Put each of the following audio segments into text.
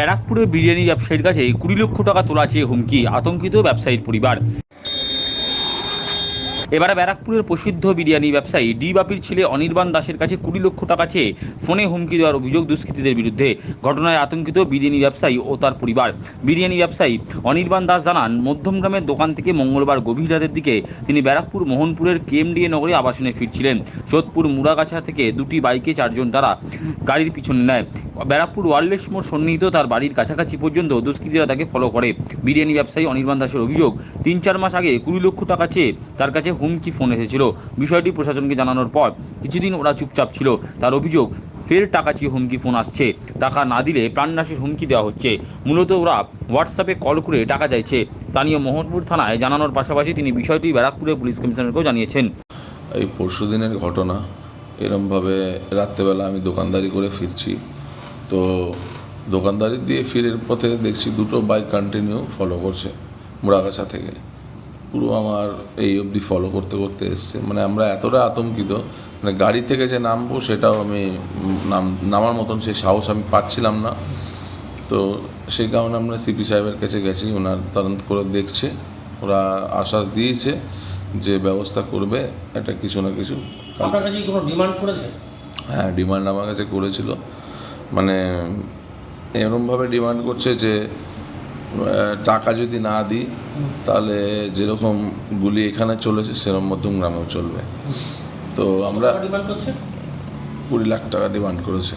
ব্যারাকপুরে বিরিয়ানি ব্যবসায়ীর কাছে কুড়ি লক্ষ টাকা তোলা চেয়ে হুমকি আতঙ্কিত ব্যবসায়ীর পরিবার। এবারে ব্যারাকপুরের প্রসিদ্ধ বিরিয়ানি ব্যবসায়ী ডি বাপির ছেলে অনির্বাণ দাসের কাছে কুড়ি লক্ষ টাকা চেয়ে ফোনে হুমকি দেওয়ার অভিযোগ দুষ্কৃতীদের বিরুদ্ধে। ঘটনায় আতঙ্কিত বিরিয়ানি ব্যবসায়ী ও তার পরিবার। বিরিয়ানি ব্যবসায়ী অনির্বাণ দাস জানান, মধ্যমগ্রামের দোকান থেকে মঙ্গলবার গভীর রাতের দিকে তিনি ব্যারাকপুর মোহনপুরের কেএমডিএ নগরে আবাসনে ফিরছিলেন। সোদপুর মুড়াগাছা থেকে দুটি বাইকে চারজন তারা গাড়ির পিছনে নেয়। ব্যারাকপুর ওয়ারলেস মোড় সন্নিহিত তার বাড়ির কাছাকাছি পর্যন্ত দুষ্কৃতীরা তাকে ফলো করে। বিরিয়ানি ব্যবসায়ী অনির্বাণ দাসের অভিযোগ, তিন চার মাস আগে কুড়ি লক্ষ টাকা চেয়ে তার কাছে হুমকি ফোন এসেছিল। বিষয়টি প্রশাসনকে জানানোর পর কিছুদিন ওরা চুপচাপ ছিল। তার অভিযোগ, ফের টাকা চেয়ে হুমকি ফোন আসছে। টাকা না দিলে প্রাণনাশের হুমকি দেওয়া হচ্ছে। মূলত ওরা হোয়াটসঅ্যাপে কল করে টাকা চাইছে। স্থানীয় মোহনপুর থানায় জানানোর পাশাপাশি তিনি বিষয়টি ব্যারাকপুরের পুলিশ কমিশনারকেও জানিয়েছেন। এই পরশু দিনের ঘটনা, এরমভাবে রাত্রেবেলা আমি দোকানদারি করে ফিরছি। তো দোকানদারি দিয়ে ফিরের পথে দেখছি দুটো বাইক কন্টিনিউ ফলো করছে মুড়াগাছা থেকে। পুরো আমার এই অবধি ফলো করতে করতে এসছে। মানে আমরা এতটা আতঙ্কিত মানে গাড়ি থেকে যে নামবো সেটাও আমি নাম নামার মতন সেই সাহস আমি পাচ্ছিলাম না। তো সেই কারণে আমরা সিপি সাহেবের কাছে গেছি ওনার তদন্ত করে দেখছে ওরা আশ্বাস দিয়েছে যে ব্যবস্থা করবে একটা কিছু না কিছু। আপনার কাছে কোনো ডিমান্ড করেছে? হ্যাঁ ডিমান্ড আমার কাছে করেছিল। মানে এরমভাবে ডিমান্ড করছে যে টাকা যদি না দিই তাহলে যেরকম গুলি এখানে চলেছে সেরকম মধ্যম গ্রামেও চলবে। তো আমরা কুড়ি লাখ টাকা ডিমান্ড করেছে।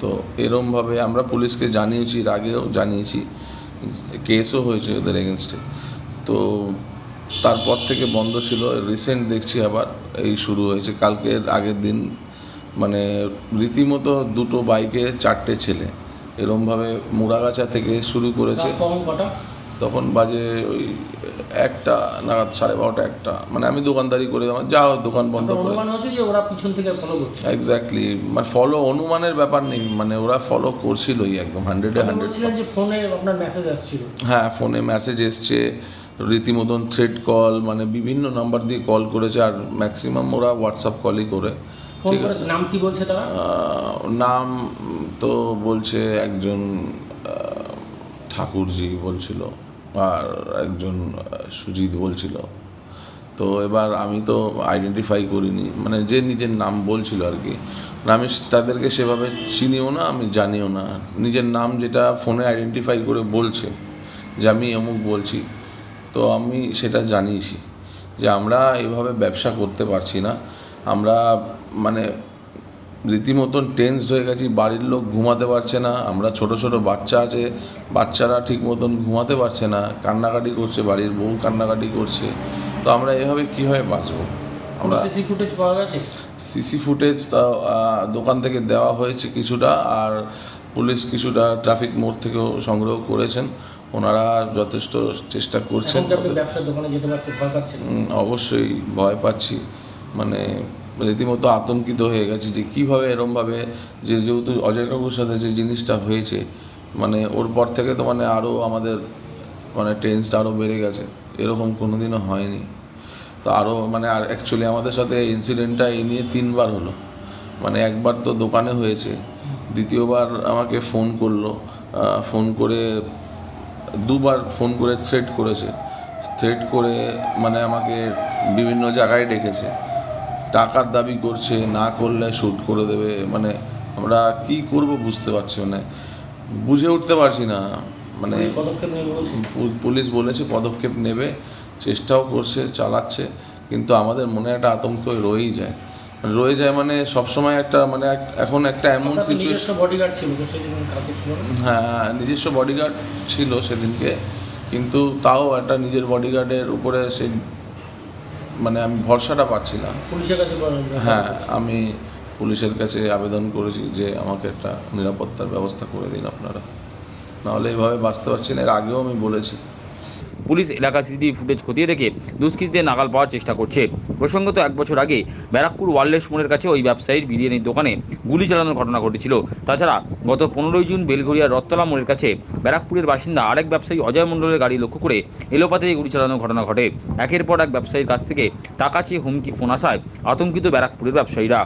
তো এরমভাবে আমরা পুলিশকে জানিয়েছি এর আগেও জানিয়েছি কেসও হয়েছে ওদের এগেনস্টে। তো তারপর থেকে বন্ধ ছিল রিসেন্ট দেখছি আবার এই শুরু হয়েছে। কালকের আগের দিন মানে রীতিমতো দুটো বাইকে চারটে ছেলে এরমভাবে মুড়াগাছা থেকে শুরু করেছে। তখন বাজে ওই একটা নাগাদ সাড়ে বারোটা একটা। মানে আমি দোকানদারি করে আমার যা দোকান বন্ধ করে ওরা পিছন থেকে ফলো করছে। এক্স্যাক্টলি মানে ফলো অনুমানের ব্যাপার নেই মানে ওরা ফলো করছিলই একদম হান্ড্রেডে হান্ড্রেড যে ফোনে আপনার মেসেজ আসছিল। হ্যাঁ ফোনে মেসেজ এসছে রীতিমতন থ্রেড কল মানে বিভিন্ন নাম্বার দিয়ে কল করেছে আর ম্যাক্সিমাম ওরা হোয়াটসঅ্যাপ কলই করে। নাম কি বলছে তারা? নাম তো বলছে একজন ঠাকুরজি বলছিল আর একজন সুজিত বলছিল। তো এবার আমি তো আইডেন্টিফাই করিনি মানে যে নিজের নাম বলছিল আর কি। আমি তাদেরকে সেভাবে চিনিও না আমি জানিও না। নিজের নাম যেটা ফোনে আইডেন্টিফাই করে বলছে যে আমি অমুক বলছি তো আমি সেটা জানিয়েছি যে আমরা এভাবে ব্যবসা করতে পারছি না। আমরা মানে রীতিমতন টেন্সড হয়ে গেছি বাড়ির লোক ঘুমাতে পারছে না আমরা ছোট ছোট বাচ্চা আছে বাচ্চারা ঠিক মতন ঘুমাতে পারছে না কান্নাকাটি করছে বাড়ির বউ কান্নাকাটি করছে তো আমরা এভাবে কীভাবে বাঁচবো? আমরা সিসি ফুটেজ পাওয়া গেছে? সিসি ফুটেজ তা দোকান থেকে দেওয়া হয়েছে কিছুটা আর পুলিশ কিছুটা ট্রাফিক মোড় থেকেও সংগ্রহ করেছেন ওনারা যথেষ্ট চেষ্টা করছেন। অবশ্যই ভয় পাচ্ছি মানে রীতিমতো আতঙ্কিত হয়ে গেছি যে কীভাবে এরমভাবে যে যেহেতু অজয় কাকুর সাথে যে জিনিসটা হয়েছে মানে ওর পর থেকে তো মানে আরও আমাদের মানে টেন্সটা আরও বেড়ে গেছে। এরকম কোনোদিনও হয়নি। তো আরও মানে আর অ্যাকচুয়ালি আমাদের সাথে ইনসিডেন্টটা এই নিয়ে তিনবার হলো। মানে একবার তো দোকানে হয়েছে, দ্বিতীয়বার আমাকে ফোন করল ফোন করে দুবার ফোন করে থ্রেট করেছে। থ্রেট করে মানে আমাকে বিভিন্ন জায়গায় ডেকেছে। টাকার দাবি করছে না করলে শ্যুট করে দেবে মানে আমরা কি করব বুঝতে পারছি মানে বুঝে উঠতে পারছি না মানে পুলিশ বলছে? পদক্ষেপ নেবে চেষ্টাও করছে চালাচ্ছে কিন্তু আমাদের মনে একটা আতঙ্ক রয়েই যায়। রয়ে যায় মানে সবসময় একটা মানে এখন একটা এমন সিচুয়েশন বডিগার্ড ছিল হ্যাঁ নিজস্ব বডিগার্ড ছিল সেদিনকে কিন্তু তাও একটা নিজের বডিগার্ডের উপরে সে মানে আমি ভরসাটা পাচ্ছি না পুলিশের কাছে হ্যাঁ আমি পুলিশের কাছে আবেদন করেছি যে আমাকে একটা নিরাপত্তার ব্যবস্থা করে দিন আপনারা। নাহলে এইভাবে বাঁচতে পারছি না। এর আগেও আমি বলেছি। পুলিশ এলাকা সিসিটিভি ফুটেজ খতিয়ে দেখে দুষ্কৃতীদের নাগাল পাওয়ার চেষ্টা করছে। প্রসঙ্গত এক বছর আগে ব্যারাকপুর ওয়ারলেস মোড়ের কাছে ওই ব্যবসায়ীর বিরিয়ানির দোকানে গুলি চালানোর ঘটনা ঘটেছিল। তাছাড়া গত পনেরোই জুন বেলঘরিয়ার রত্তলা মোড়ের কাছে ব্যারাকপুরের বাসিন্দা আরেক ব্যবসায়ী অজয় মণ্ডলের গাড়ি লক্ষ্য করে এলোপাতে গুলি চালানোর ঘটনা ঘটে। একের পর এক ব্যবসায়ীর কাছ থেকে টাকা চেয়ে হুমকি ফোন আসায় আতঙ্কিত ব্যারাকপুরের ব্যবসায়ীরা।